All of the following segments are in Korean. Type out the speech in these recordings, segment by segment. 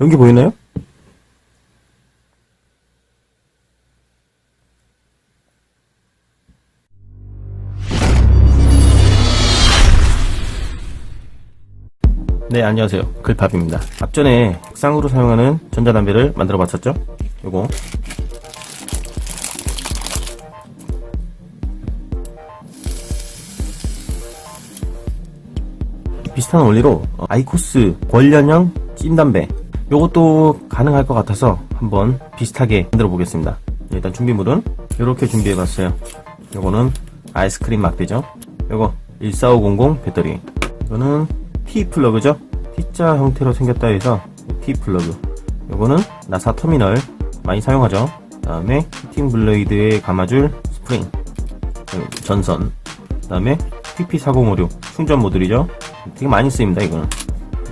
연기 보이나요? 네, 안녕하세요. 글팝입니다. 앞전에 쌍으로 사용하는 전자담배를 만들어 봤었죠? 요거. 비슷한 원리로 어, 아이코스 권련형 찐담배 요것도 가능할 것 같아서 한번 비슷하게 만들어 보겠습니다. 일단 준비물은 이렇게 준비해 봤어요. 요거는 아이스크림 막대죠. 요거 14500 배터리. 이거는 T 플러그죠? T자 형태로 생겼다 해서 T 플러그. 요거는 나사 터미널 많이 사용하죠? 그 다음에 히팅 블레이드에 감아줄 스프링 전선. 그 다음에 TP4056 충전 모듈이죠? 되게 많이 쓰입니다 이거는.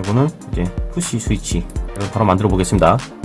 이거는 이제 푸시 스위치. 이거 바로 만들어 보겠습니다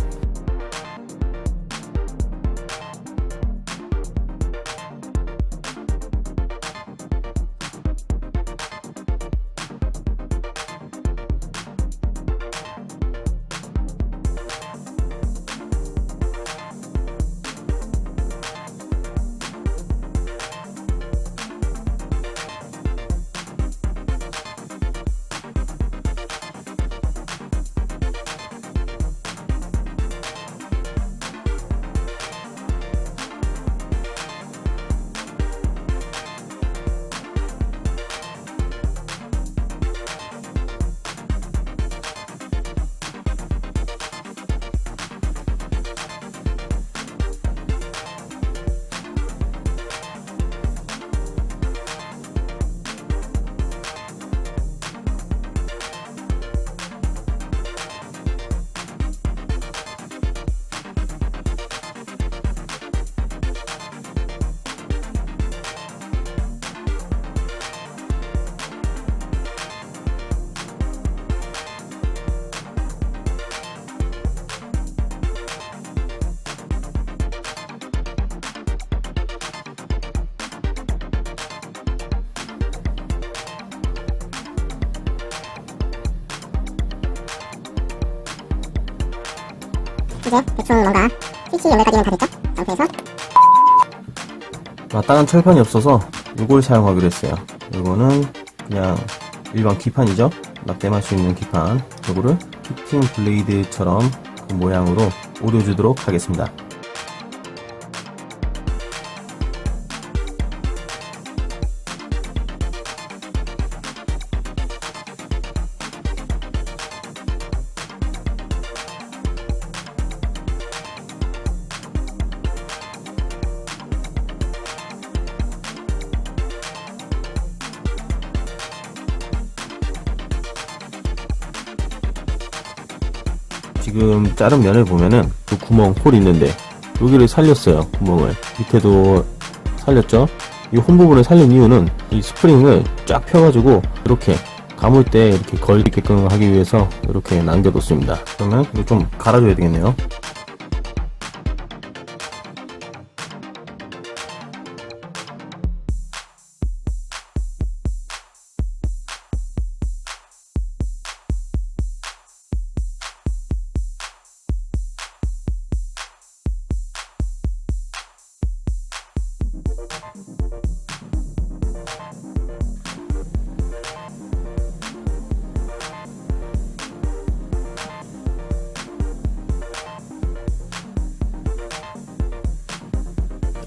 16열까지는 다 됐죠? 상태에서. 마땅한 철판이 없어서 이걸 사용하기로 했어요. 이거는 그냥 일반 기판이죠? 납땜할 수 있는 기판. 이거를 키팅 블레이드처럼 그 모양으로 오려주도록 하겠습니다. 지금 자른 면을 보면은 그 구멍 홀 있는데 여기를 살렸어요 구멍을. 밑에도 살렸죠? 이 홈 부분을 살린 이유는 이 스프링을 쫙 펴가지고 이렇게 감을 때 이렇게 걸리게끔 하기 위해서 이렇게 남겨뒀습니다. 그러면 이거 좀 갈아줘야 되겠네요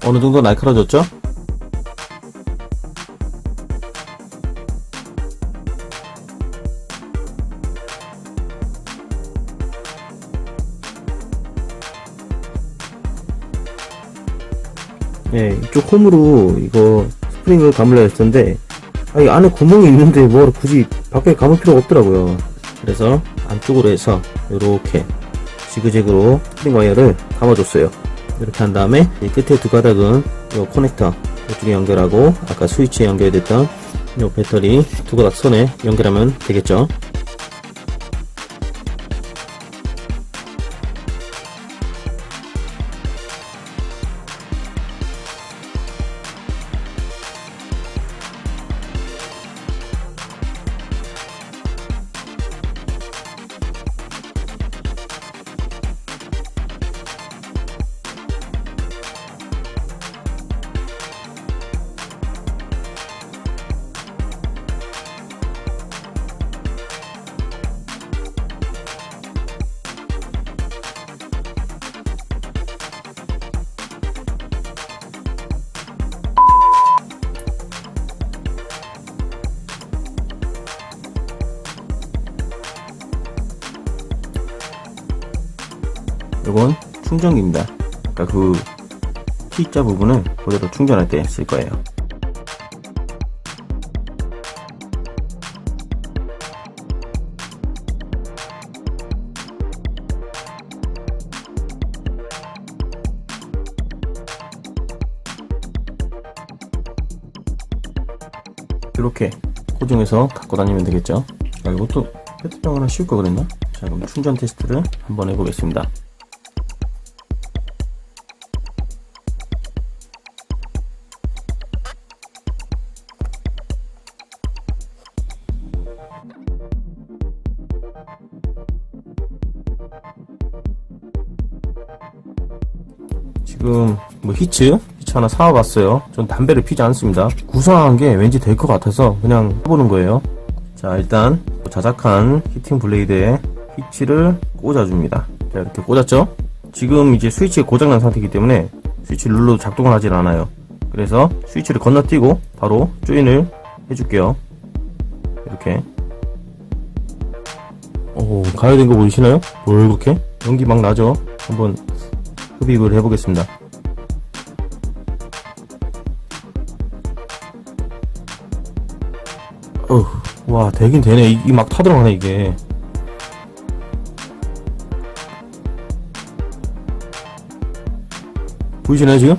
어느 정도 날카로워졌죠? 예, 이쪽 홈으로 이거 스프링을 감으려 했었는데 아, 이 안에 구멍이 있는데 뭐 굳이 밖에 감을 필요가 없더라고요. 그래서 안쪽으로 해서 이렇게 지그재그로 스프링 와이어를 감아줬어요. 이렇게 한 다음에 이 끝에 두 가닥은 이 커넥터 이쪽에 연결하고 아까 스위치에 연결됐던 이 배터리 두 가닥 선에 연결하면 되겠죠. 이건 충전기입니다. 그러니까 그 T자 부분을 그대로 충전할 때 쓸 거예요. 이렇게 고정해서 갖고 다니면 되겠죠. 아, 이것도 페트병 하나 씌울 거 그랬나? 자, 그럼 충전 테스트를 한번 해보겠습니다. 히츠 히츠 하나 사와봤어요. 전 담배를 피지 않습니다. 구성한 게 왠지 될 것 같아서 그냥 해보는 거예요. 자 일단 자작한 히팅 블레이드에 히치를 꽂아줍니다. 자 이렇게 꽂았죠? 지금 이제 스위치가 고장난 상태이기 때문에 스위치 룰로 작동을 하질 않아요. 그래서 스위치를 건너뛰고 바로 조인을 해줄게요. 이렇게 오 가열된 거 보이시나요? 뭘 그렇게? 연기 막 나죠? 한번 흡입을 해보겠습니다. 어, 와, 되긴 되네. 이 막 타들어가네, 이게. 보이시나요, 지금?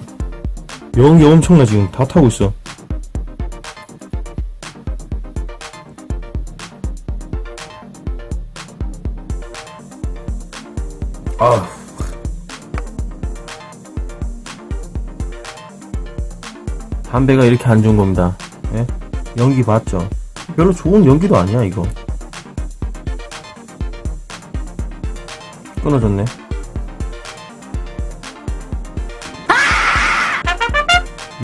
연기 엄청나, 지금. 다 타고 있어. 아. 담배가 이렇게 안 좋은 겁니다. 예? 연기 봤죠? 별로 좋은 연기도 아니야, 이거. 끊어졌네.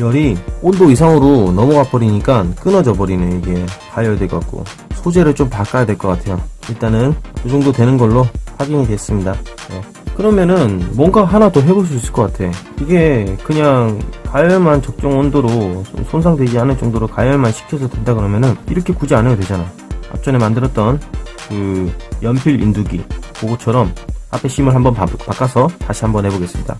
열이 온도 이상으로 넘어가 버리니까 끊어져 버리네, 이게. 가열돼 갖고. 소재를 좀 바꿔야 될 것 같아요. 일단은 이 정도 되는 걸로 확인이 됐습니다. 예. 그러면은 뭔가 하나 더 해볼 수 있을 것 같아. 이게 그냥 가열만 적정 온도로 좀 손상되지 않을 정도로 가열만 시켜서 된다 그러면은 이렇게 굳이 안 해도 되잖아. 앞전에 만들었던 그 연필 인두기 그거처럼 앞에 심을 한번 바, 바꿔서 다시 한번 해보겠습니다.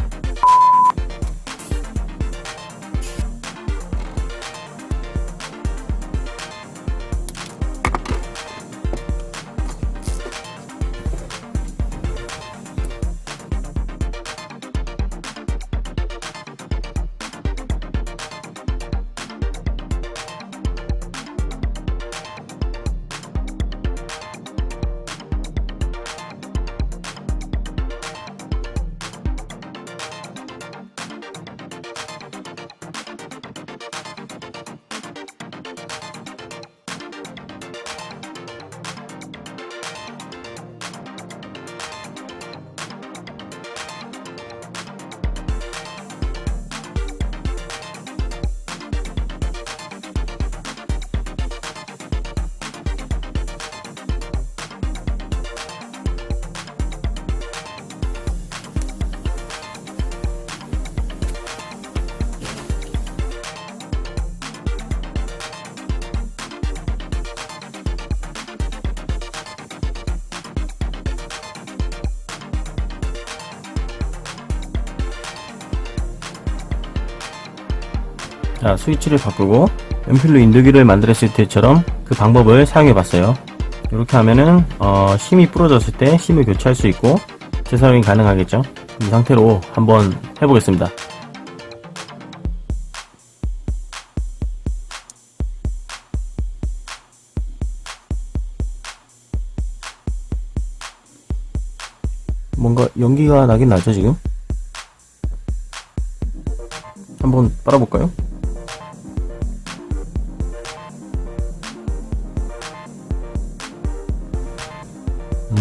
자, 스위치를 바꾸고 연필로 인두기를 만들었을 때처럼 그 방법을 사용해 봤어요. 이렇게 하면은 어, 심이 부러졌을 때 심을 교체할 수 있고 재사용이 가능하겠죠. 이 상태로 한번 해보겠습니다. 뭔가 연기가 나긴 나죠 지금? 한번 빨아볼까요?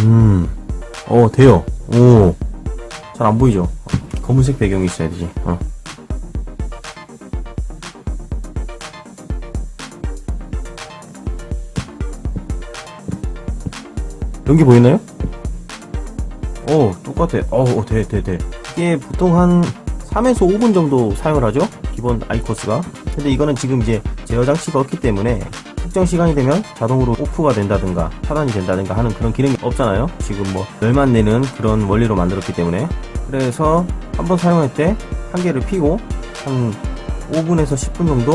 음, 어, 돼요. 오, 잘 안 보이죠? 검은색 배경이 있어야 되지. 어. 연기 보이나요? 오, 똑같아. 어, 돼, 돼, 돼. 이게 보통 한 3에서 5분 정도 사용을 하죠? 기본 아이코스가. 근데 이거는 지금 이제 제어 장치가 없기 때문에 특정 시간이 되면 자동으로 오프가 된다든가 차단이 된다든가 하는 그런 기능이 없잖아요. 지금 뭐 열만 내는 그런 원리로 만들었기 때문에 그래서 한번 사용할 때 한 개를 피고 한 5분에서 10분 정도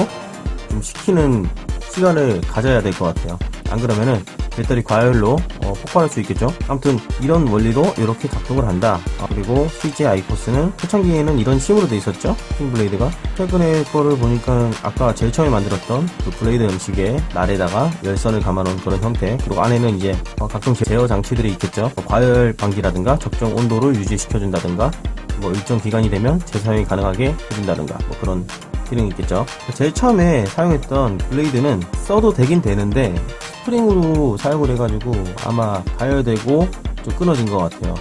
좀 식히는 시간을 가져야 될 것 같아요. 안 그러면은 배터리 과열로 어, 폭발할 수 있겠죠. 아무튼 이런 원리로 이렇게 작동을 한다. 아, 그리고 CJ 아이코스는 초창기에는 이런 심으로 돼 있었죠. 킹 블레이드가 최근에 거를 보니까 아까 제일 처음에 만들었던 그 블레이드 음식에 날에다가 열선을 감아놓은 그런 형태. 그리고 안에는 이제 어, 각종 제어 장치들이 있겠죠. 뭐 과열 방지라든가 적정 온도를 유지시켜준다든가 뭐 일정 기간이 되면 재사용이 가능하게 해준다든가 뭐 그런 기능이 있겠죠. 제일 처음에 사용했던 블레이드는 써도 되긴 되는데 스프링으로 사용을 해가지고 아마 가열되고 좀 끊어진 것 같아요.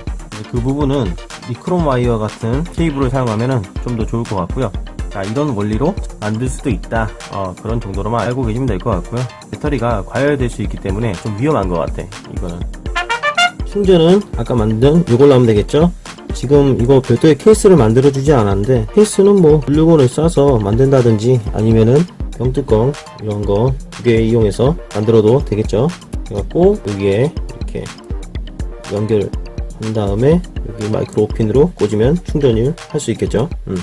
그 부분은 니크롬 와이어 같은 케이블을 사용하면 좀 더 좋을 것 같고요. 자, 이런 원리로 만들 수도 있다. 어, 그런 정도로만 알고 계시면 될 것 같고요. 배터리가 과열될 수 있기 때문에 좀 위험한 것 같아. 이거는. 충전은 아까 만든 이걸로 하면 되겠죠? 지금 이거 별도의 케이스를 만들어 주지 않았는데 케이스는 뭐 글루건을 싸서 만든다든지 아니면은 병뚜껑 이런 거두 개 이용해서 만들어도 되겠죠? 그래갖고 여기에 이렇게 연결한 다음에 여기 마이크로 오핀으로 꽂으면 충전을 할 수 있겠죠? 음.